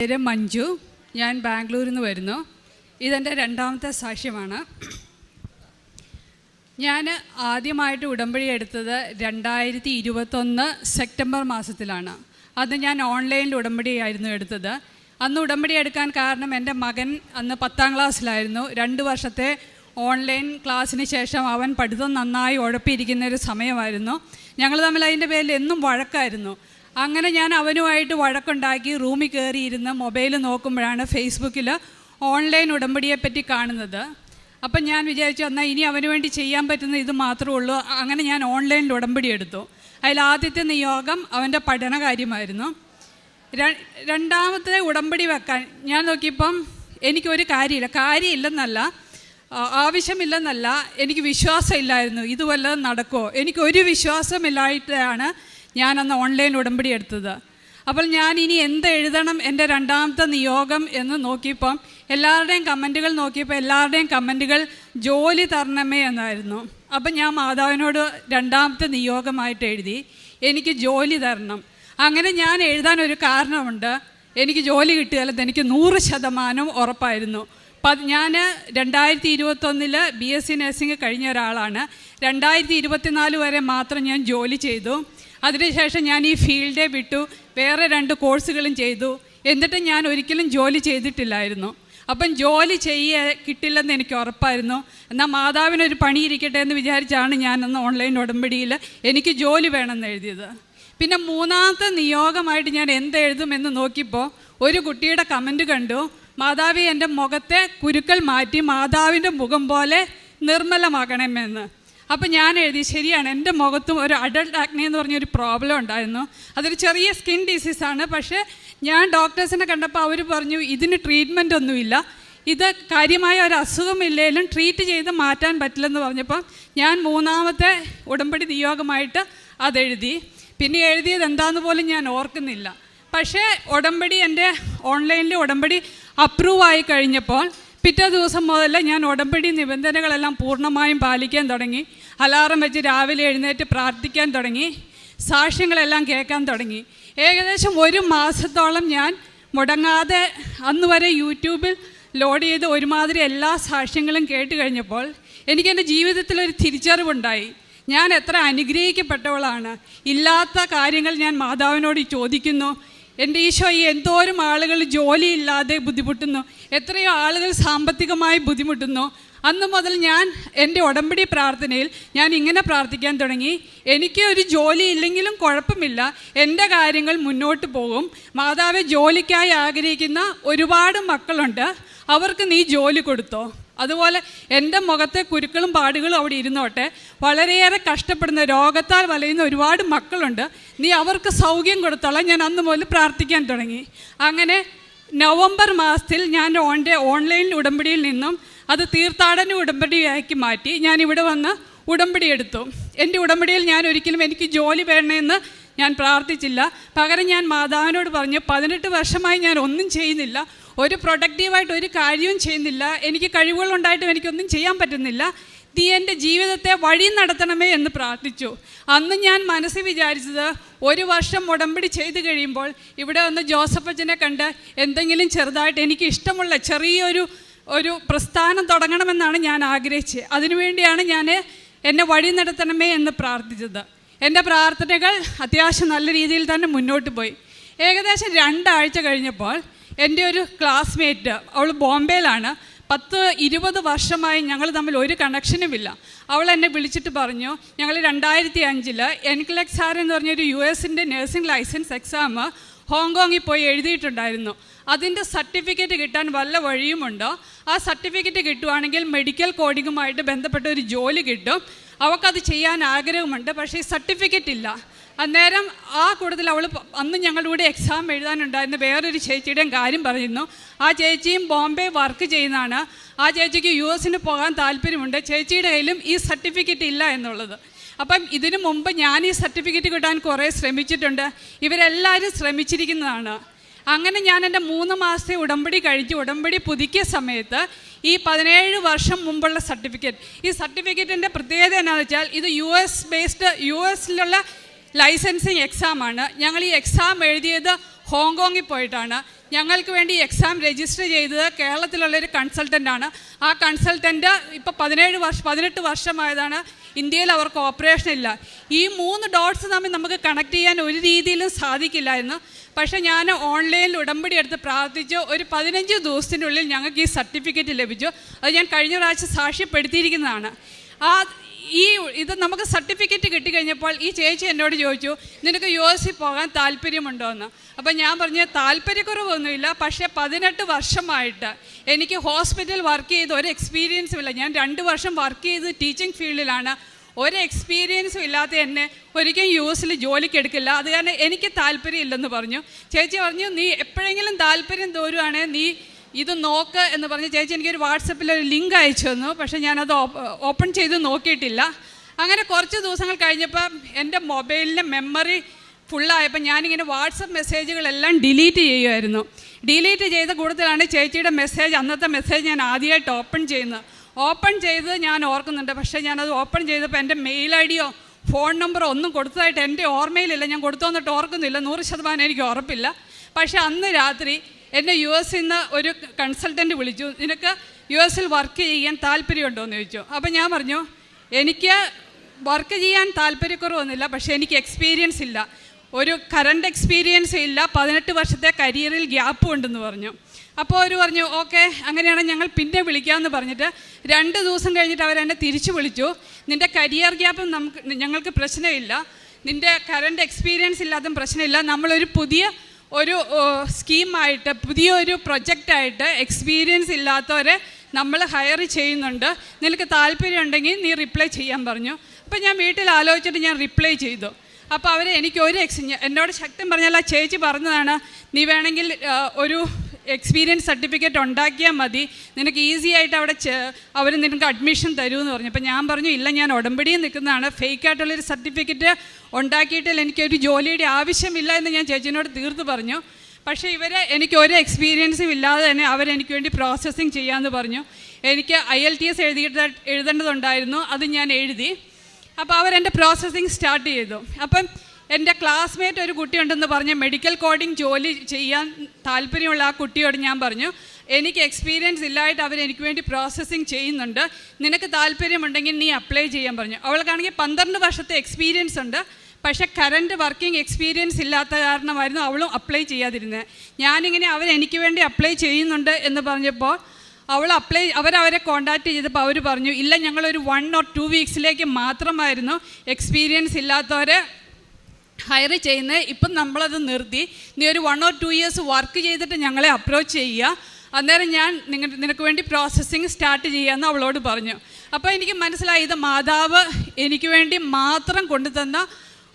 പേര് മഞ്ജു. ഞാൻ ബാംഗ്ലൂരിൽ നിന്ന് വരുന്നു. ഇതെന്റെ രണ്ടാമത്തെ സാക്ഷ്യമാണ്. ഞാൻ ആദ്യമായിട്ട് ഉടമ്പടി എടുത്തത് രണ്ടായിരത്തി ഇരുപത്തൊന്ന് സെപ്റ്റംബർ മാസത്തിലാണ്. അന്ന് ഞാൻ ഓൺലൈനിൽ ഉടമ്പടിയായിരുന്നു എടുത്തത്. അന്ന് ഉടമ്പടി എടുക്കാൻ കാരണം എന്റെ മകൻ അന്ന് പത്താം ക്ലാസ്സിലായിരുന്നു. രണ്ട് വർഷത്തെ ഓൺലൈൻ ക്ലാസ്സിന് ശേഷം അവൻ പഠിത്തം നന്നായി ഉഴപ്പിയിരിക്കുന്ന ഒരു സമയമായിരുന്നു. ഞങ്ങൾ തമ്മിൽ അതിന്റെ പേരിൽ എന്നും വഴക്കായിരുന്നു. അങ്ങനെ ഞാൻ അവനുമായിട്ട് വഴക്കുണ്ടാക്കി റൂമിൽ കയറിയിരുന്ന് മൊബൈൽ നോക്കുമ്പോഴാണ് ഫേസ്ബുക്കിൽ ഓൺലൈൻ ഉടമ്പടിയെപ്പറ്റി കാണുന്നത്. അപ്പം ഞാൻ വിചാരിച്ചു എന്നാൽ ഇനി അവന് വേണ്ടി ചെയ്യാൻ പറ്റുന്ന ഇത് മാത്രമേ ഉള്ളൂ. അങ്ങനെ ഞാൻ ഓൺലൈനിൽ ഉടമ്പടി എടുത്തു. അതിൽ ആദ്യത്തെ നിയോഗം അവന്റെ പഠന കാര്യമായിരുന്നു രണ്ടാമത്തെ ഉടമ്പടി വെക്കാൻ ഞാൻ നോക്കിയപ്പം എനിക്കൊരു കാര്യമില്ല. കാര്യമില്ലെന്നല്ല ആവശ്യമില്ലെന്നല്ല എനിക്ക് വിശ്വാസമില്ലായിരുന്നു. ഇത് വല്ലതും നടക്കുമോ എനിക്കൊരു വിശ്വാസമില്ലായിട്ടാണ് ഞാനന്ന് ഓൺലൈൻ ഉടമ്പടി എടുത്തത്. അപ്പോൾ ഞാൻ ഇനി എന്ത് എഴുതണം എന്റെ രണ്ടാമത്തെ നിയോഗം എന്ന് നോക്കിയപ്പം എല്ലാവരുടെയും കമന്റുകൾ നോക്കിയപ്പോൾ എല്ലാവരുടെയും കമന്റുകൾ ജോലി തരണമേ എന്നായിരുന്നു. അപ്പം ഞാൻ മാതാവിനോട് രണ്ടാമത്തെ നിയോഗമായിട്ട് എഴുതി എനിക്ക് ജോലി തരണം. അങ്ങനെ ഞാൻ എഴുതാൻ ഒരു കാരണമുണ്ട്. എനിക്ക് ജോലി കിട്ടിയാലും എനിക്ക് നൂറ് ശതമാനം ഉറപ്പായിരുന്നു. ഞാൻ രണ്ടായിരത്തി ഇരുപത്തൊന്നിൽ ബി എസ് സി നഴ്സിംഗ് കഴിഞ്ഞ ഒരാളാണ്. രണ്ടായിരത്തി ഇരുപത്തിനാല് വരെ മാത്രം ഞാൻ ജോലി ചെയ്തു. അതിനുശേഷം ഞാൻ ഈ ഫീൽഡേ വിട്ടു. വേറെ രണ്ട് കോഴ്സുകളും ചെയ്തു. എന്നിട്ട് ഞാൻ ഒരിക്കലും ജോലി ചെയ്തിട്ടില്ലായിരുന്നു. അപ്പം ജോലി ചെയ്യ കിട്ടില്ലെന്ന് എനിക്ക് ഉറപ്പായിരുന്നു. എന്നാൽ മാതാവിനൊരു പണി ഇരിക്കട്ടെ എന്ന് വിചാരിച്ചാണ് ഞാൻ അന്ന് ഓൺലൈൻ ഉടമ്പടിയിൽ എനിക്ക് ജോലി വേണമെന്ന് എഴുതിയത്. പിന്നെ മൂന്നാമത്തെ നിയോഗമായിട്ട് ഞാൻ എന്ത് എഴുതുമെന്ന് നോക്കിയപ്പോൾ ഒരു കുട്ടിയുടെ കമന്റ് കണ്ടു. മാതാവി എന്റെ മുഖത്തെ കുരുക്കൾ മാറ്റി മാതാവിന്റെ മുഖം പോലെ നിർമ്മലമാക്കണമെന്ന് അപ്പം ഞാൻ എഴുതി ശരിയാണ് എന്റെ മുഖത്തും ഒരു അഡൾട്ട് ആക്നെ എന്ന് പറഞ്ഞൊരു പ്രോബ്ലം ഉണ്ടായിരുന്നു. അതൊരു ചെറിയ സ്കിൻ ഡിസീസാണ് പക്ഷേ ഞാൻ ഡോക്ടേഴ്സിനെ കണ്ടപ്പോൾ അവർ പറഞ്ഞു ഇതിന് ട്രീറ്റ്മെന്റ് ഒന്നുമില്ല. ഇത് കാര്യമായ ഒരു അസുഖമില്ലെങ്കിലും ട്രീറ്റ് ചെയ്ത് മാറ്റാൻ പറ്റില്ലെന്ന് പറഞ്ഞപ്പോൾ ഞാൻ മൂന്നാമത്തെ ഉടമ്പടി നിയോഗമായിട്ട് അതെഴുതി. പിന്നെ എഴുതിയത് എന്താന്ന് പോലും ഞാൻ ഓർക്കുന്നില്ല. പക്ഷേ ഉടമ്പടി എന്റെ ഓൺലൈനിൽ ഉടമ്പടി അപ്രൂവ് ആയി കഴിഞ്ഞപ്പോൾ പിറ്റേ ദിവസം മുതൽ ഞാൻ ഉടമ്പടി നിബന്ധനകളെല്ലാം പൂർണമായും പാലിക്കാൻ തുടങ്ങി. അലാറം വെച്ച് രാവിലെ എഴുന്നേറ്റ് പ്രാർത്ഥിക്കാൻ തുടങ്ങി. സാക്ഷ്യങ്ങളെല്ലാം കേൾക്കാൻ തുടങ്ങി. ഏകദേശം ഒരു മാസത്തോളം ഞാൻ മുടങ്ങാതെ അന്ന് വരെ യൂട്യൂബിൽ ലോഡ് ചെയ്ത് ഒരുമാതിരി എല്ലാ സാക്ഷ്യങ്ങളും കേട്ട് കഴിഞ്ഞപ്പോൾ എനിക്കെന്റെ ജീവിതത്തിൽ ഒരു തിരിച്ചറിവുണ്ടായി. ഞാൻ എത്ര അനുഗ്രഹിക്കപ്പെട്ടവളാണ്. ഇല്ലാത്ത കാര്യങ്ങൾ ഞാൻ മാതാവിനോട് ചോദിക്കുന്നു. എന്റെ ഈശോ ഈ എന്തോരം ആളുകൾ ജോലിയില്ലാതെ ബുദ്ധിമുട്ടുന്നു. എത്രയോ ആളുകൾ സാമ്പത്തികമായി ബുദ്ധിമുട്ടുന്നു. അന്ന് മുതൽ ഞാൻ എന്റെ ഉടമ്പടി പ്രാർത്ഥനയിൽ ഞാൻ ഇങ്ങനെ പ്രാർത്ഥിക്കാൻ തുടങ്ങി. എനിക്ക് ഒരു ജോലി ഇല്ലെങ്കിലും കുഴപ്പമില്ല. എന്റെ കാര്യങ്ങൾ മുന്നോട്ട് പോകും. മാതാവ് ജോലിക്കായി ആഗ്രഹിക്കുന്ന ഒരുപാട് മക്കളുണ്ട്. അവർക്ക് നീ ജോലി കൊടുത്തോ? അതുപോലെ എന്റെ മുഖത്തെ കുരുക്കളും പാടുകളും അവിടെ ഇരുന്നോട്ടെ. വളരെയേറെ കഷ്ടപ്പെടുന്ന രോഗത്താൽ വലയുന്ന ഒരുപാട് മക്കളുണ്ട്. നീ അവർക്ക് സൗഖ്യം കൊടുത്തോളാം. ഞാൻ അന്ന് മുതൽ പ്രാർത്ഥിക്കാൻ തുടങ്ങി. അങ്ങനെ നവംബർ മാസത്തിൽ ഞാൻ ഓന്റെ ഓൺലൈൻ ഉടമ്പടിയിൽ നിന്നും അത് തീർത്ഥാടന ഉടമ്പടിയാക്കി മാറ്റി. ഞാൻ ഇവിടെ വന്ന് ഉടമ്പടി എടുത്തു. എന്റെ ഉടമ്പടിയിൽ ഞാൻ ഒരിക്കലും എനിക്ക് ജോലി വേണമെന്ന് ഞാൻ പ്രാർത്ഥിച്ചില്ല. പകരം ഞാൻ മാതാവിനോട് പറഞ്ഞു പതിനെട്ട് വർഷമായി ഞാൻ ഒന്നും ചെയ്യുന്നില്ല. ഒരു പ്രൊഡക്റ്റീവായിട്ട് ഒരു കാര്യവും ചെയ്യുന്നില്ല. എനിക്ക് കഴിവുകളുണ്ടായിട്ടും എനിക്കൊന്നും ചെയ്യാൻ പറ്റുന്നില്ല. നീ എന്റെ ജീവിതത്തെ വഴി നടത്തണമേ എന്ന് പ്രാർത്ഥിച്ചു. അന്ന് ഞാൻ മനസ്സിൽ വിചാരിച്ചത് ഒരു വർഷം ഉടമ്പടി ചെയ്തു കഴിയുമ്പോൾ ഇവിടെ വന്ന് ജോസഫ് അച്ഛനെ കണ്ട് എന്തെങ്കിലും ചെറുതായിട്ട് എനിക്ക് ഇഷ്ടമുള്ള ചെറിയൊരു ഒരു പ്രസ്ഥാനം തുടങ്ങണമെന്നാണ് ഞാൻ ആഗ്രഹിച്ചത്. അതിനുവേണ്ടിയാണ് ഞാൻ എന്നെ വഴി നടത്തണമേ എന്ന് പ്രാർത്ഥിച്ചത്. എന്റെ പ്രാർത്ഥനകൾ അത്യാവശ്യം നല്ല രീതിയിൽ തന്നെ മുന്നോട്ട് പോയി. ഏകദേശം രണ്ടാഴ്ച കഴിഞ്ഞപ്പോൾ എന്റെ ഒരു ക്ലാസ്മേറ്റ് അവൾ ബോംബെയിലാണ്. പത്ത് ഇരുപത് വർഷമായി ഞങ്ങൾ തമ്മിൽ ഒരു കണക്ഷനുമില്ല അവൾ എന്നെ വിളിച്ചിട്ട് പറഞ്ഞു ഞങ്ങൾ രണ്ടായിരത്തി അഞ്ചിൽ എൻക്ലെക്സ് ആർ എന്ന് പറഞ്ഞൊരു യു എസിന്റെ നഴ്സിംഗ് ലൈസൻസ് എക്സാം ഹോങ്കോങ്ങിൽ പോയി എഴുതിയിട്ടുണ്ടായിരുന്നു. അതിന്റെ സർട്ടിഫിക്കറ്റ് കിട്ടാൻ വല്ല വഴിയുമുണ്ടോ? ആ സർട്ടിഫിക്കറ്റ് കിട്ടുവാണെങ്കിൽ മെഡിക്കൽ കോഡിങ്ങുമായിട്ട് ബന്ധപ്പെട്ട ഒരു ജോലി കിട്ടും. അവൾക്കത് ചെയ്യാൻ ആഗ്രഹമുണ്ട് പക്ഷേ സർട്ടിഫിക്കറ്റ് ഇല്ല. അന്നേരം ആ കൂട്ടത്തിൽ അവൾ അന്ന് ഞങ്ങളുടെ കൂടെ എക്സാം എഴുതാനുണ്ടായിരുന്ന വേറൊരു ചേച്ചിയുടെയും കാര്യം പറയുന്നു. ആ ചേച്ചിയും ബോംബെ വർക്ക് ചെയ്യുന്നതാണ്. ആ ചേച്ചിക്ക് യു എസിന് പോകാൻ താല്പര്യമുണ്ട്. ചേച്ചിയുടെ കയ്യിലും ഈ സർട്ടിഫിക്കറ്റ് ഇല്ല എന്നുള്ളത്. അപ്പം ഇതിനു മുമ്പ് ഞാൻ ഈ സർട്ടിഫിക്കറ്റ് കിട്ടാൻ കുറേ ശ്രമിച്ചിട്ടുണ്ട്. ഇവരെല്ലാവരും ശ്രമിച്ചിരിക്കുന്നതാണ്. അങ്ങനെ ഞാൻ എന്റെ മൂന്ന് മാസത്തെ ഉടമ്പടി കഴിച്ച് ഉടമ്പടി പുതുക്കിയ സമയത്ത് ഈ പതിനേഴ് വർഷം മുമ്പുള്ള സർട്ടിഫിക്കറ്റ് ഈ സർട്ടിഫിക്കറ്റിന്റെ പ്രത്യേകത എന്താണെന്ന് വെച്ചാൽ ഇത് യു എസ് ബേസ്ഡ് യു എസിലുള്ള ലൈസൻസിങ് എക്സാമാണ് ഞങ്ങൾ ഈ എക്സാം എഴുതിയത് ഹോങ്കോങ്ങിൽ പോയിട്ടാണ്. ഞങ്ങൾക്ക് വേണ്ടി എക്സാം രജിസ്റ്റർ ചെയ്തത് കേരളത്തിലുള്ളൊരു കൺസൾട്ടന്റാണ് ആ കൺസൾട്ടന്റ് ഇപ്പോൾ പതിനേഴ് വർഷം പതിനെട്ട് വർഷമായതാണ് ഇന്ത്യയിൽ അവർക്ക് ഓപ്പറേഷൻ ഇല്ല. ഈ മൂന്ന് ഡോട്ട്സ് തമ്മിൽ നമുക്ക് കണക്ട് ചെയ്യാൻ ഒരു രീതിയിലും സാധിക്കില്ലായിരുന്നു പക്ഷേ ഞാൻ ഓൺലൈനിൽ ഉടമ്പടി എടുത്ത് പ്രാർത്ഥിച്ചു. ഒരു പതിനഞ്ച് ദിവസത്തിനുള്ളിൽ ഞങ്ങൾക്ക് ഈ സർട്ടിഫിക്കറ്റ് ലഭിച്ചു. അത് ഞാൻ കഴിഞ്ഞ പ്രാവശ്യം സാക്ഷ്യപ്പെടുത്തിയിരിക്കുന്നതാണ്. ആ ഈ ഇത് നമുക്ക് സർട്ടിഫിക്കറ്റ് കിട്ടിക്കഴിഞ്ഞപ്പോൾ ഈ ചേച്ചി എന്നോട് ചോദിച്ചു നിനക്ക് യു എസ് പോകാൻ താല്പര്യമുണ്ടോ എന്ന് അപ്പം ഞാൻ പറഞ്ഞു താല്പര്യക്കുറവൊന്നുമില്ല പക്ഷേ പതിനെട്ട് വർഷമായിട്ട് എനിക്ക് ഹോസ്പിറ്റൽ വർക്ക് ചെയ്ത് ഒരു എക്സ്പീരിയൻസും ഇല്ല. ഞാൻ രണ്ട് വർഷം വർക്ക് ചെയ്ത് ടീച്ചിങ് ഫീൽഡിലാണ് ഒരു എക്സ്പീരിയൻസും ഇല്ലാത്ത എന്നെ ഒരിക്കലും യു എസിൽ ജോലിക്ക് എടുക്കില്ല. അത് കാരണം എനിക്ക് താല്പര്യം ഇല്ലെന്ന് പറഞ്ഞു. ചേച്ചി പറഞ്ഞു നീ എപ്പോഴെങ്കിലും താല്പര്യം തോരുവാണെങ്കിൽ നീ ഇത് നോക്ക് എന്ന് പറഞ്ഞ് ചേച്ചി എനിക്കൊരു വാട്സപ്പിൽ ഒരു ലിങ്ക് അയച്ചു തന്നു. പക്ഷേ ഞാനത് ഓപ്പൺ ചെയ്ത് നോക്കിയിട്ടില്ല. അങ്ങനെ കുറച്ച് ദിവസങ്ങൾ കഴിഞ്ഞപ്പോൾ എന്റെ മൊബൈലിന്റെ മെമ്മറി ഫുള്ളായപ്പോൾ ഞാനിങ്ങനെ വാട്സപ്പ് മെസ്സേജുകളെല്ലാം ഡിലീറ്റ് ചെയ്യുമായിരുന്നു. ഡിലീറ്റ് ചെയ്ത കൂടുതലാണ് ചേച്ചിയുടെ മെസ്സേജ് അന്നത്തെ മെസ്സേജ് ഞാൻ ആദ്യമായിട്ട് ഓപ്പൺ ചെയ്യുന്നത്. ഓപ്പൺ ചെയ്ത് ഞാൻ ഓർക്കുന്നുണ്ട്. പക്ഷേ ഞാനത് ഓപ്പൺ ചെയ്തപ്പോൾ എന്റെ മെയിൽ ഐ ഡിയോ ഫോൺ നമ്പറോ ഒന്നും കൊടുത്തതായിട്ട് എന്റെ ഓർമ്മയിലില്ല. ഞാൻ കൊടുത്തു വന്നിട്ട് ഓർക്കുന്നില്ല. നൂറ് ശതമാനം എനിക്ക് ഉറപ്പില്ല. പക്ഷേ അന്ന് രാത്രി എന്നെ യു എസിൽ നിന്ന് ഒരു കൺസൾട്ടന്റ് വിളിച്ചു. നിനക്ക് യു എസിൽ വർക്ക് ചെയ്യാൻ താല്പര്യമുണ്ടോയെന്ന് ചോദിച്ചു. അപ്പോൾ ഞാൻ പറഞ്ഞു എനിക്ക് വർക്ക് ചെയ്യാൻ താല്പര്യക്കുറവൊന്നുമില്ല പക്ഷേ എനിക്ക് എക്സ്പീരിയൻസ് ഇല്ല. ഒരു കറണ്ട് എക്സ്പീരിയൻസ് ഇല്ല പതിനെട്ട് വർഷത്തെ കരിയറിൽ ഗ്യാപ്പ് ഉണ്ടെന്ന് പറഞ്ഞു. അപ്പോൾ അവർ പറഞ്ഞു ഓക്കെ അങ്ങനെയാണെങ്കിൽ ഞങ്ങൾ പിന്നെ വിളിക്കാമെന്ന് പറഞ്ഞിട്ട് രണ്ട് ദിവസം കഴിഞ്ഞിട്ട് അവരെന്നെ തിരിച്ചു വിളിച്ചു. നിന്റെ കരിയർ ഗ്യാപ്പ് നമുക്ക് ഞങ്ങൾക്ക് പ്രശ്നമില്ല. നിന്റെ കറണ്ട് എക്സ്പീരിയൻസ് ഇല്ലാത്ത പ്രശ്നമില്ല. നമ്മളൊരു പുതിയ ഒരു സ്കീമായിട്ട് പുതിയൊരു പ്രൊജക്റ്റായിട്ട് എക്സ്പീരിയൻസ് ഇല്ലാത്തവരെ നമ്മൾ ഹയർ ചെയ്യുന്നുണ്ട്. നിനക്ക് താല്പര്യം ഉണ്ടെങ്കിൽ നീ റിപ്ലൈ ചെയ്യാൻ പറഞ്ഞു. അപ്പോൾ ഞാൻ വീട്ടിൽ ആലോചിച്ചിട്ട് ഞാൻ റിപ്ലൈ ചെയ്തു. അപ്പോൾ അവർ എനിക്ക് ഒരു എക്സ് എന്നോട് ശക്തം പറഞ്ഞാൽ ആ ചേച്ചി പറഞ്ഞതാണ് നീ വേണമെങ്കിൽ ഒരു എക്സ്പീരിയൻസ് സർട്ടിഫിക്കറ്റ് ഉണ്ടാക്കിയാൽ മതി. നിനക്ക് ഈസി ആയിട്ട് അവിടെ അവർ നിനക്ക് അഡ്മിഷൻ തരുമെന്ന് പറഞ്ഞു. അപ്പോൾ ഞാൻ പറഞ്ഞു ഇല്ല ഞാൻ ഉടമ്പടിയിൽ നിൽക്കുന്നതാണ്. ഫേക്ക് ആയിട്ടുള്ളൊരു സർട്ടിഫിക്കറ്റ് ഉണ്ടാക്കിയിട്ടില്ല. എനിക്കൊരു ജോലിയുടെ ആവശ്യമില്ല എന്ന് ഞാൻ ചേച്ചിനോട് തീർത്ത് പറഞ്ഞു. പക്ഷേ ഇവർ എനിക്ക് ഒരു എക്സ്പീരിയൻസും ഇല്ലാതെ തന്നെ അവരെനിക്ക് വേണ്ടി പ്രോസസ്സിങ് ചെയ്യാമെന്ന് പറഞ്ഞു. എനിക്ക് ഐ എൽ ടി എസ് എഴുതിയിട്ട് എഴുതേണ്ടതുണ്ടായിരുന്നു. അത് ഞാൻ എഴുതി. അപ്പോൾ അവരെന്റെ പ്രോസസ്സിങ് സ്റ്റാർട്ട് ചെയ്തു. അപ്പം എന്റെ ക്ലാസ്മേറ്റ് ഒരു കുട്ടിയുണ്ടെന്ന് പറഞ്ഞ് മെഡിക്കൽ കോഡിംഗ് ജോലി ചെയ്യാൻ താല്പര്യമുള്ള ആ കുട്ടിയോട് ഞാൻ പറഞ്ഞു എനിക്ക് എക്സ്പീരിയൻസ് ഇല്ലായിട്ട് അവർ എനിക്ക് വേണ്ടി പ്രോസസ്സിങ് ചെയ്യുന്നുണ്ട്. നിനക്ക് താല്പര്യമുണ്ടെങ്കിൽ നീ അപ്ലൈ ചെയ്യാൻ പറഞ്ഞു. അവൾക്കാണെങ്കിൽ പന്ത്രണ്ട് വർഷത്തെ എക്സ്പീരിയൻസ് ഉണ്ട്. പക്ഷെ കറണ്ട് വർക്കിംഗ് എക്സ്പീരിയൻസ് ഇല്ലാത്ത കാരണമായിരുന്നു അവളും അപ്ലൈ ചെയ്യാതിരുന്നത് ഞാനിങ്ങനെ അവർ എനിക്ക് വേണ്ടി അപ്ലൈ ചെയ്യുന്നുണ്ട് എന്ന് പറഞ്ഞപ്പോൾ അവൾ അപ്ലൈ അവരവരെ കോണ്ടാക്ട് ചെയ്തപ്പോൾ അവർ പറഞ്ഞു ഇല്ല ഞങ്ങളൊരു വൺ ഓർ ടു വീക്സിലേക്ക് മാത്രമായിരുന്നു എക്സ്പീരിയൻസ് ഇല്ലാത്തവരെ ഹയർ ചെയ്യുന്നത് ഇപ്പം നമ്മളത് നിർത്തി. നീ ഒരു one or two years work ചെയ്തിട്ട് ഞങ്ങളെ അപ്രോച്ച് ചെയ്യുക. അന്നേരം ഞാൻ നിങ്ങൾ നിനക്ക് വേണ്ടി പ്രോസസ്സിങ് സ്റ്റാർട്ട് ചെയ്യാമെന്ന് അവളോട് പറഞ്ഞു. അപ്പോൾ എനിക്ക് മനസ്സിലായി ഇത് മാതാവ് എനിക്ക് വേണ്ടി മാത്രം കൊണ്ടുതന്ന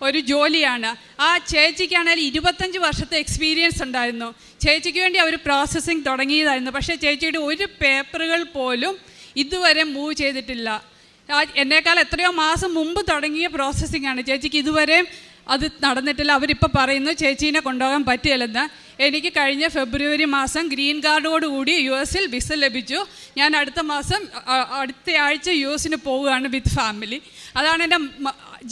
ഒരു ജോലിയാണ്. ആ ചേച്ചിക്കാണെങ്കിൽ ഇരുപത്തഞ്ച് വർഷത്തെ എക്സ്പീരിയൻസ് ഉണ്ടായിരുന്നു. ചേച്ചിക്ക് വേണ്ടി അവർ പ്രോസസ്സിങ് തുടങ്ങിയതായിരുന്നു. പക്ഷേ ചേച്ചിയുടെ ഒരു പേപ്പറുകൾ പോലും ഇതുവരെ മൂവ് ചെയ്തിട്ടില്ല. എന്നേക്കാൾ എത്രയോ മാസം മുമ്പ് തുടങ്ങിയ പ്രോസസ്സിംഗ് ആണ്. ചേച്ചിക്ക് ഇതുവരെ അത് നടന്നിട്ടില്ല. അവരിപ്പോൾ പറയുന്നു ചേച്ചീനെ കൊണ്ടുപോകാൻ പറ്റിയില്ലെന്ന്. എനിക്ക് കഴിഞ്ഞ ഫെബ്രുവരി മാസം ഗ്രീൻ കാർഡോടുകൂടി യു എസിൽ വിസ ലഭിച്ചു. ഞാൻ അടുത്ത മാസം അടുത്ത ആഴ്ച യു എസിന് പോവുകയാണ് വിത്ത് ഫാമിലി. അതാണ് എന്റെ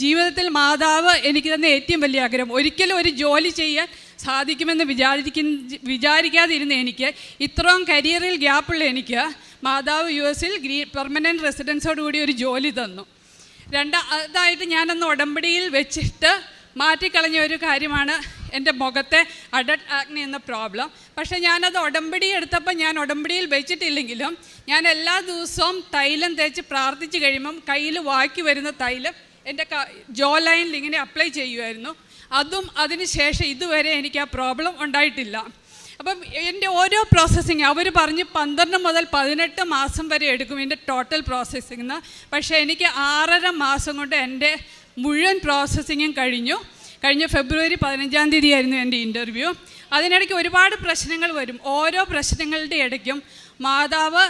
ജീവിതത്തിൽ മാതാവ് എനിക്ക് തന്നെ ഏറ്റവും വലിയ ആഗ്രഹം. ഒരിക്കലും ഒരു ജോലി ചെയ്യാൻ സാധിക്കുമെന്ന് വിചാരിക്കുന്ന വിചാരിക്കാതിരുന്ന എനിക്ക് ഇത്രയും കരിയറിൽ ഗ്യാപ്പുള്ള എനിക്ക് മാതാവ് യു എസിൽ ഗ്രീ പെർമനന്റ് റെസിഡൻസോടുകൂടി ഒരു ജോലി തന്നു. രണ്ടാ അതായിട്ട് ഞാനന്ന് ഉടമ്പടിയിൽ വെച്ചിട്ട് മാറ്റിക്കളഞ്ഞ ഒരു കാര്യമാണ് എന്റെ മുഖത്തെ അഡൽട്ട് ആക്നി എന്ന പ്രോബ്ലം. പക്ഷേ ഞാനത് ഉടമ്പടി എടുത്തപ്പോൾ ഞാൻ ഉടമ്പടിയിൽ വെച്ചിട്ടില്ലെങ്കിലും ഞാൻ എല്ലാ ദിവസവും തൈലം തേച്ച് പ്രാർത്ഥിച്ച് കഴിയുമ്പം കയ്യിൽ വാക്കി വരുന്ന തൈലം എന്റെ ജോ ലൈനിൽ ഇങ്ങനെ അപ്ലൈ ചെയ്യുമായിരുന്നു. അതും അതിന് ശേഷം ഇതുവരെ എനിക്ക് ആ പ്രോബ്ലം ഉണ്ടായിട്ടില്ല. അപ്പം എന്റെ ഓരോ പ്രോസസ്സിങ് അവർ പറഞ്ഞ് പന്ത്രണ്ട് മുതൽ പതിനെട്ട് മാസം വരെ എടുക്കും എന്റെ ടോട്ടൽ പ്രോസസ്സിങ് പക്ഷേ എനിക്ക് ആറര മാസം കൊണ്ട് എന്റെ മുഴുവൻ പ്രോസസ്സിങ്ങും കഴിഞ്ഞു. കഴിഞ്ഞ ഫെബ്രുവരി പതിനഞ്ചാം തീയതി ആയിരുന്നു എന്റെ ഇന്റർവ്യൂ അതിനിടയ്ക്ക് ഒരുപാട് പ്രശ്നങ്ങൾ വരും. ഓരോ പ്രശ്നങ്ങളുടെ ഇടയ്ക്കും മാതാവ്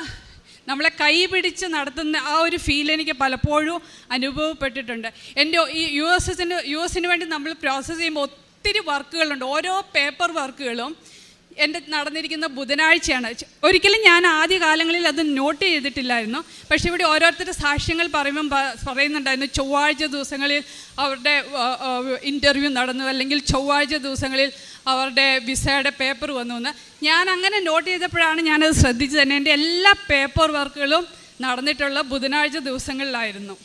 നമ്മളെ കൈ പിടിച്ച് നടത്തുന്ന ആ ഒരു ഫീൽ എനിക്ക് പലപ്പോഴും അനുഭവപ്പെട്ടിട്ടുണ്ട്. എന്റെ ഈ യു എസ് എസിന് യു എസിന് വേണ്ടി നമ്മൾ പ്രോസസ്സ് ചെയ്യുമ്പോൾ ഒത്തിരി വർക്കുകളുണ്ട് ഓരോ പേപ്പർ വർക്കുകളും എന്റെ നടന്നിരിക്കുന്ന ബുധനാഴ്ചയാണ്. ഒരിക്കലും ഞാൻ ആദ്യ കാലങ്ങളിൽ അത് നോട്ട് ചെയ്തിട്ടില്ലായിരുന്നു. പക്ഷേ ഇവിടെ ഓരോരുത്തരുടെ സാക്ഷ്യങ്ങൾ പറയുമ്പം പറയുന്നുണ്ടായിരുന്നു. ചൊവ്വാഴ്ച ദിവസങ്ങളിൽ അവരുടെ ഇന്റർവ്യൂ നടന്നു. അല്ലെങ്കിൽ ചൊവ്വാഴ്ച ദിവസങ്ങളിൽ അവരുടെ വിസയുടെ പേപ്പർ വന്നു എന്ന് ഞാൻ അങ്ങനെ നോട്ട് ചെയ്തപ്പോഴാണ് ഞാനത് ശ്രദ്ധിച്ചത് തന്നെ. എന്റെ എല്ലാ പേപ്പർ വർക്കുകളും നടന്നിട്ടുള്ള ബുധനാഴ്ച ദിവസങ്ങളിലായിരുന്നു.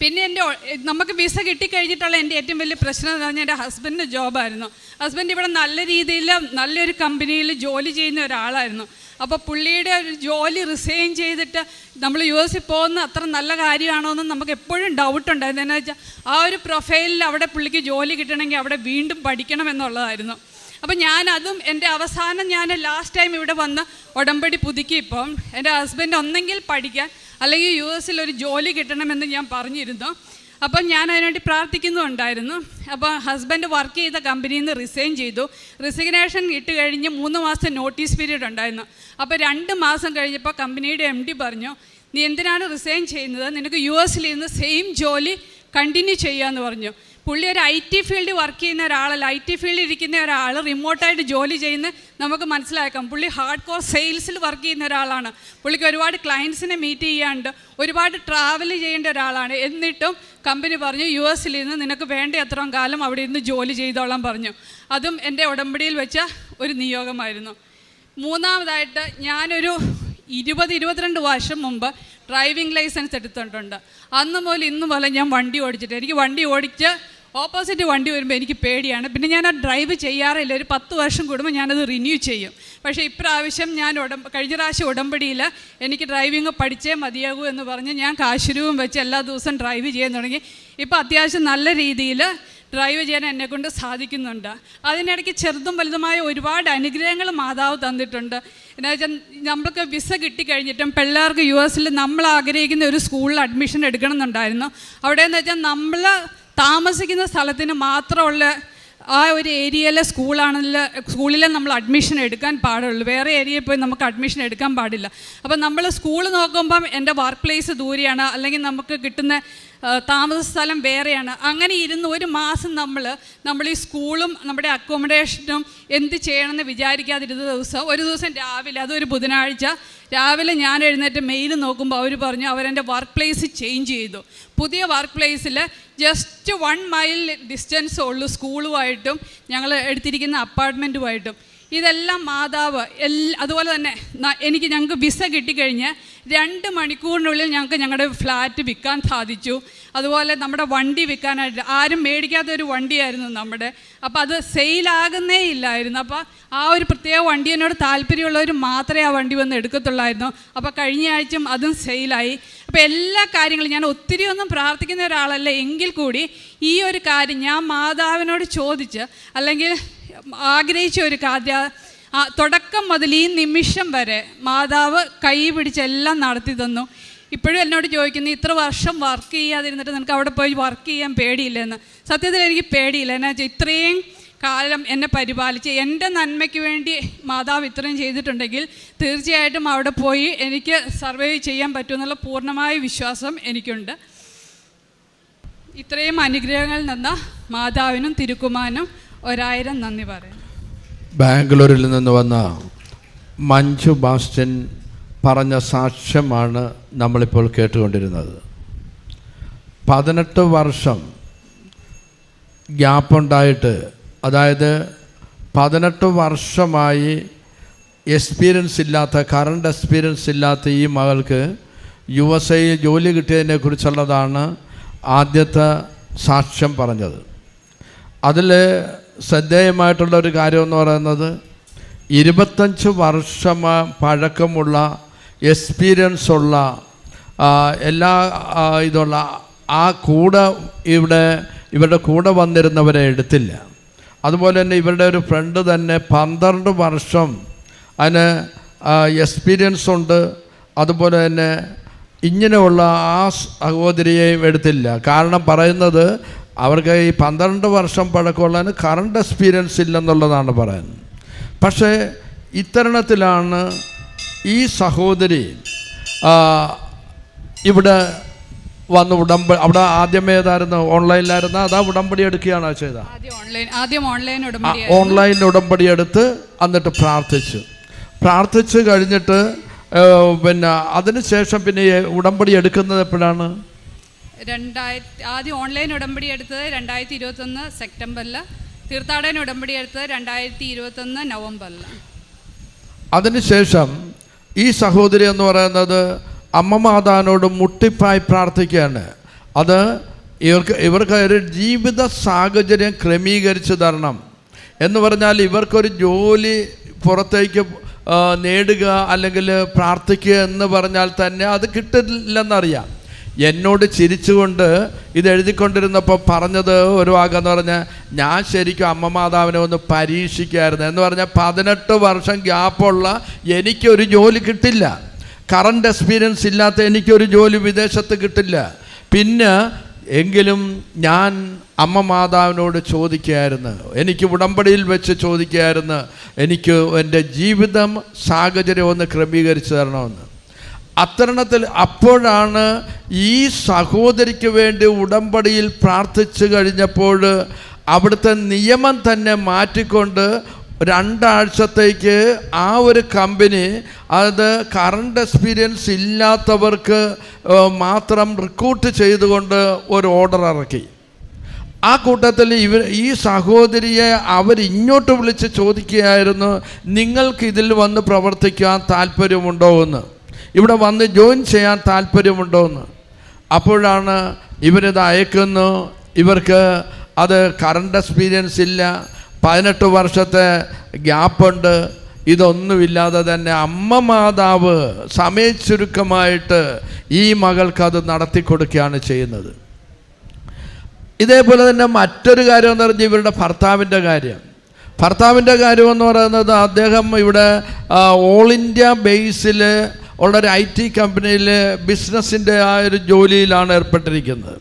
പിന്നെ എന്റെ നമുക്ക് വിസ കിട്ടിക്കഴിഞ്ഞിട്ടുള്ള എന്റെ ഏറ്റവും വലിയ പ്രശ്നം എന്ന് പറഞ്ഞാൽ എന്റെ ഹസ്ബൻഡിന്റെ ജോബായിരുന്നു. ഹസ്ബൻഡ് ഇവിടെ നല്ല രീതിയിൽ നല്ലൊരു കമ്പനിയിൽ ജോലി ചെയ്യുന്ന ഒരാളായിരുന്നു. അപ്പോൾ പുള്ളിയുടെ ഒരു ജോലി റിസൈൻ ചെയ്തിട്ട് നമ്മൾ യു എസിൽ പോകുന്ന അത്ര നല്ല കാര്യമാണോ എന്ന് നമുക്ക് എപ്പോഴും ഡൗട്ട് ഉണ്ടായിരുന്നു. എന്നാ വെച്ചാൽ ആ ഒരു പ്രൊഫൈലിൽ അവിടെ പുള്ളിക്ക് ജോലി കിട്ടണമെങ്കിൽ അവിടെ വീണ്ടും പഠിക്കണം എന്നുള്ളതായിരുന്നു. അപ്പം ഞാൻ അതും എന്റെ അവസാനം ഞാൻ ലാസ്റ്റ് ടൈം ഇവിടെ വന്ന് ഉടമ്പടി പുതുക്കി ഇപ്പം എന്റെ ഹസ്ബൻഡ് ഒന്നെങ്കിൽ പഠിക്കാൻ അല്ലെങ്കിൽ യു എസിൽ ഒരു ജോലി കിട്ടണമെന്ന് ഞാൻ പറഞ്ഞിരുന്നു. അപ്പം ഞാൻ അതിനുവേണ്ടി പ്രാർത്ഥിക്കുന്നുണ്ടായിരുന്നു. അപ്പോൾ ഹസ്ബൻഡ് വർക്ക് ചെയ്ത കമ്പനിയിൽ നിന്ന് റിസൈൻ ചെയ്തു. റിസിഗ്നേഷൻ ഇട്ട് കഴിഞ്ഞ് മൂന്ന് മാസം നോട്ടീസ് പീരീഡ് ഉണ്ടായിരുന്നു. അപ്പോൾ രണ്ട് മാസം കഴിഞ്ഞപ്പോൾ കമ്പനിയുടെ എം ഡി പറഞ്ഞു നീ എന്തിനാണ് റിസൈൻ ചെയ്യുന്നത്? നിനക്ക് യു എസിൽ ഇരുന്ന് സെയിം ജോലി കണ്ടിന്യൂ ചെയ്യാമെന്ന് പറഞ്ഞു. പുള്ളി ഒരു ഐ ടി ഫീൽഡിൽ വർക്ക് ചെയ്യുന്ന ഒരാളല്ല. ഐ ടി ഫീൽഡിൽ ഇരിക്കുന്ന ഒരാൾ റിമോട്ടായിട്ട് ജോലി ചെയ്യുന്ന നമുക്ക് മനസ്സിലാക്കാം. പുള്ളി ഹാർഡ് കോർ സെയിൽസിൽ വർക്ക് ചെയ്യുന്ന ഒരാളാണ്. പുള്ളിക്ക് ഒരുപാട് ക്ലയൻസിനെ മീറ്റ് ചെയ്യാണ്ട് ഒരുപാട് ട്രാവൽ ചെയ്യേണ്ട ഒരാളാണ്. എന്നിട്ടും കമ്പനി പറഞ്ഞു യു എസിൽ നിന്ന് നിനക്ക് വേണ്ട അത്രയും കാലം അവിടെ ഇരുന്ന് ജോലി ചെയ്തോളാം പറഞ്ഞു. അതും എന്റെ ഉടമ്പടിയിൽ വെച്ച ഒരു നിയോഗമായിരുന്നു. മൂന്നാമതായിട്ട് ഞാനൊരു ഇരുപത് ഇരുപത്തിരണ്ട് വർഷം മുമ്പ് ഡ്രൈവിംഗ് ലൈസൻസ് എടുത്തിട്ടുണ്ട്. അന്ന് മുതൽ ഇന്ന് ഞാൻ വണ്ടി ഓടിച്ചിട്ട് എനിക്ക് വണ്ടി ഓടിച്ച് ഓപ്പോസിറ്റ് വണ്ടി വരുമ്പോൾ എനിക്ക് പേടിയാണ്. പിന്നെ ഞാൻ ആ ഡ്രൈവ് ചെയ്യാറില്ല. ഒരു പത്ത് വർഷം കൂടുമ്പോൾ ഞാനത് റിന്യൂ ചെയ്യും. പക്ഷേ ഇപ്രാവശ്യം ഞാൻ ഉടമ്പ കഴിഞ്ഞ പ്രാവശ്യം ഉടമ്പടിയിൽ എനിക്ക് ഡ്രൈവിംഗ് പഠിച്ചേ മതിയാകൂ എന്ന് പറഞ്ഞ് ഞാൻ കാശുരൂപം വെച്ച് എല്ലാ ദിവസവും ഡ്രൈവ് ചെയ്യാൻ തുടങ്ങി. ഇപ്പോൾ അത്യാവശ്യം നല്ല രീതിയിൽ ഡ്രൈവ് ചെയ്യാൻ എന്നെക്കൊണ്ട് സാധിക്കുന്നുണ്ട്. അതിനിടയ്ക്ക് ചെറുതും വലുതുമായ ഒരുപാട് അനുഗ്രഹങ്ങൾ മാതാവ് തന്നിട്ടുണ്ട്. എന്നാ വെച്ചാൽ നമ്മൾക്ക് വിസ കിട്ടിക്കഴിഞ്ഞിട്ടും പിള്ളേർക്ക് യു എസിൽ നമ്മൾ ആഗ്രഹിക്കുന്ന ഒരു സ്കൂളിൽ അഡ്മിഷൻ എടുക്കണമെന്നുണ്ടായിരുന്നു അവിടെ എന്ന് വെച്ചാൽ നമ്മൾ താമസിക്കുന്ന സ്ഥലത്തിന് മാത്രമുള്ള ആ ഒരു ഏരിയയിലെ സ്കൂളാണെങ്കിൽ സ്കൂളിൽ നമ്മൾ അഡ്മിഷൻ എടുക്കാൻ പാടുള്ളൂ. വേറെ ഏരിയയിൽ പോയി നമുക്ക് അഡ്മിഷൻ എടുക്കാൻ പാടില്ല. അപ്പം നമ്മൾ സ്കൂൾ നോക്കുമ്പം എന്റെ വർക്ക് പ്ലേസ് ദൂരെയാണ്. അല്ലെങ്കിൽ നമുക്ക് കിട്ടുന്ന താമസ സ്ഥലം വേറെയാണ്. അങ്ങനെ ഇരുന്ന് ഒരു മാസം നമ്മൾ നമ്മൾ ഈ സ്കൂളും നമ്മുടെ അക്കോമഡേഷനും എന്ത് ചെയ്യണമെന്ന് വിചാരിക്കാതിരുന്ന ദിവസം ഒരു ദിവസം രാവിലെ അതൊരു ബുധനാഴ്ച രാവിലെ ഞാൻ എഴുന്നേറ്റ് മെയിൽ നോക്കുമ്പോൾ അവർ പറഞ്ഞു അവരെന്റെ വർക്ക് പ്ലേസ് ചേഞ്ച് ചെയ്തു. പുതിയ വർക്ക് പ്ലേസിൽ ജസ്റ്റ് വൺ മൈൽ ഡിസ്റ്റൻസ് ഉള്ളൂ സ്കൂളുമായിട്ടും ഞങ്ങൾ എടുത്തിരിക്കുന്ന അപ്പാർട്ട്മെന്റുമായിട്ടും ഇതെല്ലാം മാതാവ് എല്ലാ അതുപോലെ തന്നെ എനിക്ക് ഞങ്ങൾക്ക് വിസ കിട്ടിക്കഴിഞ്ഞ് രണ്ട് മണിക്കൂറിനുള്ളിൽ ഞങ്ങൾക്ക് ഞങ്ങളുടെ ഫ്ലാറ്റ് വിൽക്കാൻ സാധിച്ചു. അതുപോലെ നമ്മുടെ വണ്ടി വിൽക്കാനായിട്ട് ആരും മേടിക്കാത്ത ഒരു വണ്ടിയായിരുന്നു നമ്മുടെ. അപ്പോൾ അത് സെയിലാകുന്നേ ഇല്ലായിരുന്നു. അപ്പോൾ ആ ഒരു പ്രത്യേക വണ്ടിയോട് താല്പര്യമുള്ളവർ മാത്രമേ ആ വണ്ടി വന്ന് എടുക്കത്തുള്ളായിരുന്നു. അപ്പോൾ കഴിഞ്ഞ ആഴ്ചയും അതും സെയിലായി. അപ്പോൾ എല്ലാ കാര്യങ്ങളും ഞാൻ ഒത്തിരി ഒന്നും പ്രാർത്ഥിക്കുന്ന ഒരാളല്ല. എങ്കിൽ കൂടി ഈ ഒരു കാര്യം ഞാൻ മാതാവിനോട് ചോദിച്ച് അല്ലെങ്കിൽ ആഗ്രഹിച്ച ഒരു കാര്യം ആ തുടക്കം മുതൽ ഈ നിമിഷം വരെ മാതാവ് കൈ പിടിച്ച് എല്ലാം നടത്തി തന്നു. ഇപ്പോഴും എന്നോട് ചോദിക്കുന്നു ഇത്ര വർഷം വർക്ക് ചെയ്യാതിരുന്നിട്ട് നിനക്ക് അവിടെ പോയി വർക്ക് ചെയ്യാൻ പേടിയില്ലെന്ന്? സത്യത്തിൽ എനിക്ക് പേടിയില്ല. എന്നാ വെച്ചാൽ ഇത്രയും കാലം എന്നെ പരിപാലിച്ച് എന്റെ നന്മയ്ക്ക് വേണ്ടി മാതാവ് ഇത്രയും ചെയ്തിട്ടുണ്ടെങ്കിൽ തീർച്ചയായിട്ടും അവിടെ പോയി എനിക്ക് സർവൈവ് ചെയ്യാൻ പറ്റുമെന്നുള്ള പൂർണമായ വിശ്വാസം എനിക്കുണ്ട്. ഇത്രയും അനുഗ്രഹങ്ങളിൽ നിന്ന് മാതാവിനും തിരുക്കുമാനും ഒരായിരം നന്ദി പറയുന്നു. ബാംഗ്ലൂരിൽ നിന്ന് വന്ന മഞ്ജു ബാസ്റ്റൻ പറഞ്ഞ സാക്ഷ്യമാണ് നമ്മളിപ്പോൾ കേട്ടുകൊണ്ടിരുന്നത്. പതിനെട്ട് വർഷം ഗ്യാപ്പുണ്ടായിട്ട് അതായത് പതിനെട്ട് വർഷമായി എക്സ്പീരിയൻസ് ഇല്ലാത്ത കറണ്ട് എക്സ്പീരിയൻസ് ഇല്ലാത്ത ഈ മകൾക്ക് യു എസ് ഐ ജോലി കിട്ടിയതിനെ കുറിച്ചുള്ളതാണ് ആദ്യത്തെ സാക്ഷ്യം പറഞ്ഞത്. അതിൽ ശ്രദ്ധേയമായിട്ടുള്ള ഒരു കാര്യം എന്ന് പറയുന്നത് ഇരുപത്തഞ്ച് വർഷം പഴക്കമുള്ള എക്സ്പീരിയൻസ് ഉള്ള എല്ലാ ഇതുള്ള ആ കൂടെ ഇവിടെ ഇവരുടെ കൂടെ വന്നിരുന്നവരെ എടുത്തില്ല. അതുപോലെ തന്നെ ഇവരുടെ ഒരു ഫ്രണ്ട് തന്നെ പന്ത്രണ്ട് വർഷം അതിന് എക്സ്പീരിയൻസ് ഉണ്ട്. അതുപോലെ തന്നെ ഇങ്ങനെയുള്ള ആ സഹോദരിയെയും എടുത്തില്ല. കാരണം പറയുന്നത് അവർക്ക് ഈ പന്ത്രണ്ട് വർഷം പഴക്കമുള്ളതിന് കറണ്ട് എക്സ്പീരിയൻസ് ഇല്ലെന്നുള്ളതാണ് പറയുന്നത്. പക്ഷേ ഇത്തരണത്തിലാണ് ഈ സഹോദരി ഇവിടെ വന്ന് ഉടമ്പ അവിടെ ആദ്യമേ ഏതായിരുന്നു? ഓൺലൈനിലായിരുന്നു. അതാ ഉടമ്പടി എടുക്കുകയാണോ ചെയ്ത ആദ്യം ഓൺലൈൻ ആദ്യം ഉടമ്പടി ഓൺലൈനിൽ ഉടമ്പടി എടുത്ത് എന്നിട്ട് പ്രാർത്ഥിച്ചു. പ്രാർത്ഥിച്ച് കഴിഞ്ഞിട്ട് പിന്നെ അതിനുശേഷം പിന്നെ ഉടമ്പടി എടുക്കുന്നത് എപ്പോഴാണ്? രണ്ടായിരത്തി ആദ്യം ഓൺലൈൻ ഉടമ്പടി എടുത്തത് രണ്ടായിരത്തി ഇരുപത്തൊന്ന് സെപ്റ്റംബറിൽ തീർത്ഥാടന ഉടമ്പടി എടുത്തത് രണ്ടായിരത്തി ഇരുപത്തൊന്ന് നവംബറിൽ. അതിനുശേഷം ഈ സഹോദരി എന്ന് പറയുന്നത് അമ്മ മാതാവിനോട് മുട്ടിപ്പായി പ്രാർത്ഥിക്കുകയാണ്. അത് ഇവർക്ക് ഇവർക്ക് ഒരു ജീവിത സാഹചര്യം ക്രമീകരിച്ച് തരണം. എന്ന് പറഞ്ഞാൽ ഇവർക്കൊരു ജോലി പുറത്തേക്ക് നേടുക അല്ലെങ്കിൽ പ്രാർത്ഥിക്കുക എന്ന് പറഞ്ഞാൽ തന്നെ അത് കിട്ടില്ലെന്നറിയാം. എന്നോട് ചിരിച്ചുകൊണ്ട് ഇത് എഴുതിക്കൊണ്ടിരുന്നപ്പോൾ പറഞ്ഞത് ഒരു വാക്കെന്ന് പറഞ്ഞാൽ ഞാൻ ശരിക്കും അമ്മ മാതാവിനെ ഒന്ന് പരീക്ഷിക്കായിരുന്നു. എന്ന് പറഞ്ഞാൽ പതിനെട്ട് വർഷം ഗ്യാപ്പുള്ള എനിക്കൊരു ജോലി കിട്ടില്ല. കറണ്ട് എക്സ്പീരിയൻസ് ഇല്ലാത്ത എനിക്കൊരു ജോലി വിദേശത്ത് കിട്ടില്ല. പിന്നെ എങ്കിലും ഞാൻ അമ്മ മാതാവിനോട് ചോദിക്കുകയായിരുന്നു. എനിക്ക് ഉടമ്പടിയിൽ വെച്ച് ചോദിക്കുകയായിരുന്നു. എനിക്ക് എന്റെ ജീവിതം സാഹചര്യം ഒന്ന് ക്രമീകരിച്ചു തരണമെന്ന്. അത്തരണത്തിൽ അപ്പോഴാണ് ഈ സഹോദരിക്ക് വേണ്ടി ഉടമ്പടിയിൽ പ്രാർത്ഥിച്ചു കഴിഞ്ഞപ്പോൾ അവിടുത്തെ നിയമം തന്നെ മാറ്റിക്കൊണ്ട് രണ്ടാഴ്ചത്തേക്ക് ആ ഒരു കമ്പനി അത് കറണ്ട് എക്സ്പീരിയൻസ് ഇല്ലാത്തവർക്ക് മാത്രം റിക്രൂട്ട് ചെയ്തുകൊണ്ട് ഒരു ഓർഡർ ഇറക്കി. ആ കൂട്ടത്തിൽ ഇവർ ഈ സഹോദരിയെ അവരിങ്ങോട്ട് വിളിച്ച് ചോദിക്കുകയായിരുന്നു നിങ്ങൾക്ക് ഇതിൽ വന്ന് പ്രവർത്തിക്കാൻ താല്പര്യമുണ്ടോ? എന്ന്. ഇവിടെ വന്ന് ജോയിൻ ചെയ്യാൻ താല്പര്യമുണ്ടോ എന്ന് അപ്പോഴാണ് ഇവരിത് അയക്കുന്നു. ഇവർക്ക് അത് കറണ്ട് എക്സ്പീരിയൻസ് ഇല്ല. പതിനെട്ട് വർഷത്തെ ഗ്യാപ്പുണ്ട് ഇതൊന്നുമില്ലാതെ തന്നെ അമ്മ മാതാവ് സമയച്ചുരുക്കമായിട്ട് ഈ മകൾക്ക് അത് നടത്തി കൊടുക്കുകയാണ് ചെയ്യുന്നത്. ഇതേപോലെ തന്നെ മറ്റൊരു കാര്യം എന്ന് പറഞ്ഞാൽ ഇവരുടെ ഭർത്താവിന്റെ കാര്യം. ഭർത്താവിന്റെ കാര്യമെന്ന് പറയുന്നത് അദ്ദേഹം ഇവിടെ ഓൾ ഇന്ത്യ ബേസിൽ ഉള്ള ഒരു ഐ ടി കമ്പനിയിൽ ബിസിനസ്സിന്റെ ആ ഒരു ജോലിയിലാണ് ഏർപ്പെട്ടിരിക്കുന്നത്.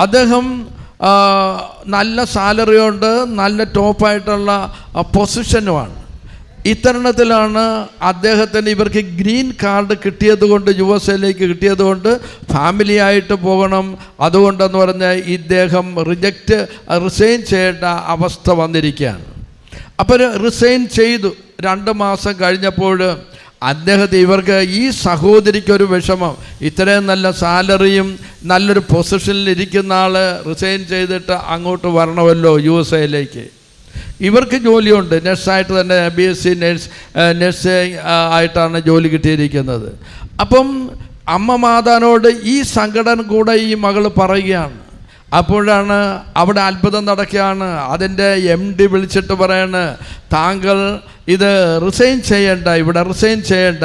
അദ്ദേഹം നല്ല സാലറിയുണ്ട് നല്ല ടോപ്പായിട്ടുള്ള പൊസിഷനുമാണ്. ഇത്തരണത്തിലാണ് അദ്ദേഹത്തിന് ഇവർക്ക് ഗ്രീൻ കാർഡ് കിട്ടിയത് കൊണ്ട് യു എസ് എയിലേക്ക് കിട്ടിയത് കൊണ്ട് ഫാമിലി ആയിട്ട് പോകണം. അതുകൊണ്ടെന്ന് പറഞ്ഞാൽ ഇദ്ദേഹം റിജക്റ്റ് റിസൈൻ ചെയ്യേണ്ട അവസ്ഥ വന്നിരിക്കുകയാണ്. അപ്പോൾ റിസൈൻ ചെയ്തു. രണ്ട് മാസം കഴിഞ്ഞപ്പോൾ അദ്ദേഹത്തെ ഇവർക്ക് ഈ സഹോദരിക്കൊരു വിഷമം. ഇത്രയും നല്ല സാലറിയും നല്ലൊരു പൊസിഷനിൽ ഇരിക്കുന്ന ആൾ റിസൈൻ ചെയ്തിട്ട് അങ്ങോട്ട് വരണമല്ലോ യു എസ് എയിലേക്ക്. ഇവർക്ക് ജോലിയുണ്ട്. നഴ്സായിട്ട് തന്നെ B S C nurse nurse ആയിട്ടാണ് ജോലി കിട്ടിയിരിക്കുന്നത്. അപ്പം അമ്മ മാതാനോട് ഈ സങ്കടം കൂടെ ഈ മകൾ പറയുകയാണ്. അപ്പോഴാണ് അവിടെ അത്ഭുതം നടക്കുകയാണ്. അതിന്റെ എം ഡി വിളിച്ചിട്ട് പറയാണ് താങ്കൾ ഇത് റിസൈൻ ചെയ്യേണ്ട ഇവിടെ റിസൈൻ ചെയ്യേണ്ട.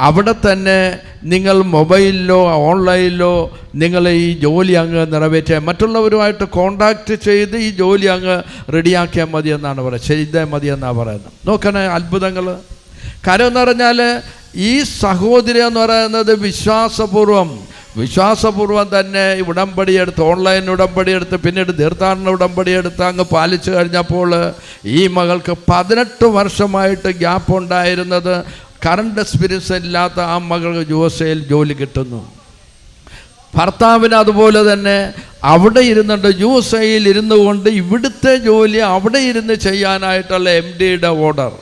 അവിടെ തന്നെ നിങ്ങൾ മൊബൈലിലോ ഓൺലൈനിലോ നിങ്ങൾ ഈ ജോലി അങ്ങ് നിറവേറ്റിയാൽ മറ്റുള്ളവരുമായിട്ട് കോണ്ടാക്ട് ചെയ്ത് ഈ ജോലി അങ്ങ് റെഡിയാക്കിയാൽ മതി എന്നാണ് പറയുന്നത്. ചെയ്താൽ മതി എന്നാണ് പറയുന്നത്. നോക്കണേ അത്ഭുതങ്ങൾ. കാര്യം എന്ന് പറഞ്ഞാൽ ഈ സഹോദരി എന്ന് പറയുന്നത് വിശ്വാസപൂർവം വിശ്വാസപൂർവം തന്നെ ഈ ഉടമ്പടിയെടുത്ത് ഓൺലൈൻ ഉടമ്പടി എടുത്ത് പിന്നീട് തീർത്ഥാടന ഉടമ്പടി എടുത്ത് അങ്ങ് പാലിച്ചു കഴിഞ്ഞപ്പോൾ ഈ മകൾക്ക് പതിനെട്ട് വർഷമായിട്ട് ഗ്യാപ്പ് ഉണ്ടായിരുന്നത് കറണ്ട് എക്സ്പീരിയൻസ് ഇല്ലാത്ത ആ മകൾക്ക് ജോസയിൽ ജോലി കിട്ടുന്നു. ഭർത്താവിന് അതുപോലെ തന്നെ അവിടെ ഇരുന്നുണ്ട് യു എസ് എയിൽ ഇരുന്നു കൊണ്ട് ഇവിടുത്തെ ജോലി അവിടെ ഇരുന്ന് ചെയ്യാനായിട്ടുള്ള എം ഡിയുടെ ഓർഡർ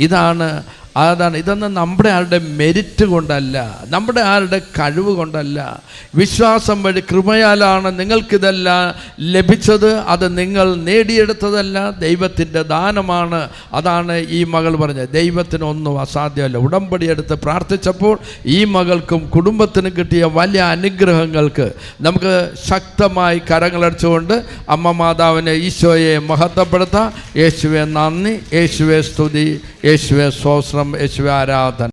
ഇതാണ് അതാണ് ഇതൊന്നും നമ്മുടെ ആരുടെ മെരിറ്റ് കൊണ്ടല്ല നമ്മുടെ ആരുടെ കഴിവ് കൊണ്ടല്ല. വിശ്വാസം വഴി കൃപയാലാണ് നിങ്ങൾക്കിതെല്ലാം ലഭിച്ചത് അത് നിങ്ങൾ നേടിയെടുത്തതല്ല ദൈവത്തിന്റെ ദാനമാണ്. അതാണ് ഈ മകൾ പറഞ്ഞത്. ദൈവത്തിനൊന്നും അസാധ്യമല്ല. ഉടമ്പടി എടുത്ത് പ്രാർത്ഥിച്ചപ്പോൾ ഈ മകൾക്കും കുടുംബത്തിനും കിട്ടിയ വലിയ അനുഗ്രഹങ്ങൾക്ക് നമുക്ക് ശക്തമായി കരങ്ങളടിച്ചുകൊണ്ട് അമ്മ മാതാവിനെ ഈശോയെ മഹത്വപ്പെടുത്താം. യേശുവെ നന്ദി. യേശുവെ സ്തുതി. യേശുവെ സ്വസ്ത്രം യേശുവെ ആരാധന